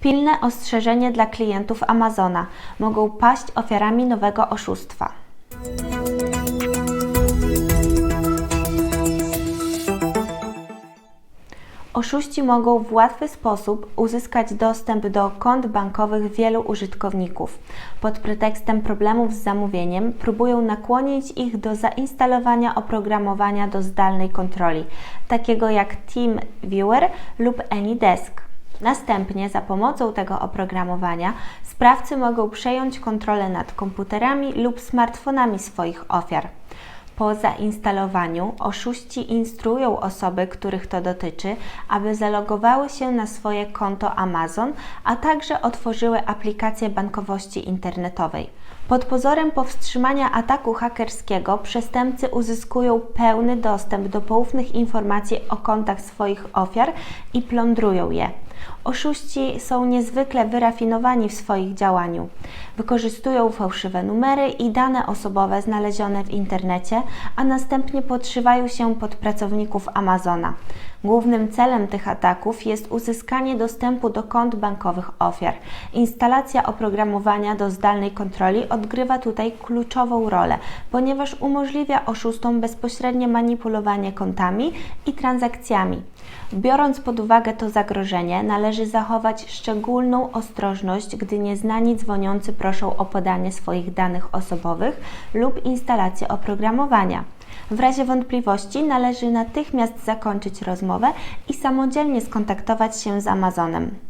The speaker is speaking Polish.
Pilne ostrzeżenie dla klientów Amazona. Mogą paść ofiarami nowego oszustwa. Oszuści mogą w łatwy sposób uzyskać dostęp do kont bankowych wielu użytkowników. Pod pretekstem problemów z zamówieniem próbują nakłonić ich do zainstalowania oprogramowania do zdalnej kontroli, takiego jak TeamViewer lub AnyDesk. Następnie za pomocą tego oprogramowania sprawcy mogą przejąć kontrolę nad komputerami lub smartfonami swoich ofiar. Po zainstalowaniu oszuści instruują osoby, których to dotyczy, aby zalogowały się na swoje konto Amazon, a także otworzyły aplikację bankowości internetowej. Pod pozorem powstrzymania ataku hakerskiego przestępcy uzyskują pełny dostęp do poufnych informacji o kontach swoich ofiar i plądrują je. Oszuści są niezwykle wyrafinowani w swoich działaniu. Wykorzystują fałszywe numery i dane osobowe znalezione w internecie, a następnie podszywają się pod pracowników Amazona. Głównym celem tych ataków jest uzyskanie dostępu do kont bankowych ofiar. Instalacja oprogramowania do zdalnej kontroli odgrywa tutaj kluczową rolę, ponieważ umożliwia oszustom bezpośrednie manipulowanie kontami i transakcjami. Biorąc pod uwagę to zagrożenie, należy zachować szczególną ostrożność, gdy nieznani dzwoniący proszą o podanie swoich danych osobowych lub instalację oprogramowania. W razie wątpliwości należy natychmiast zakończyć rozmowę i samodzielnie skontaktować się z Amazonem.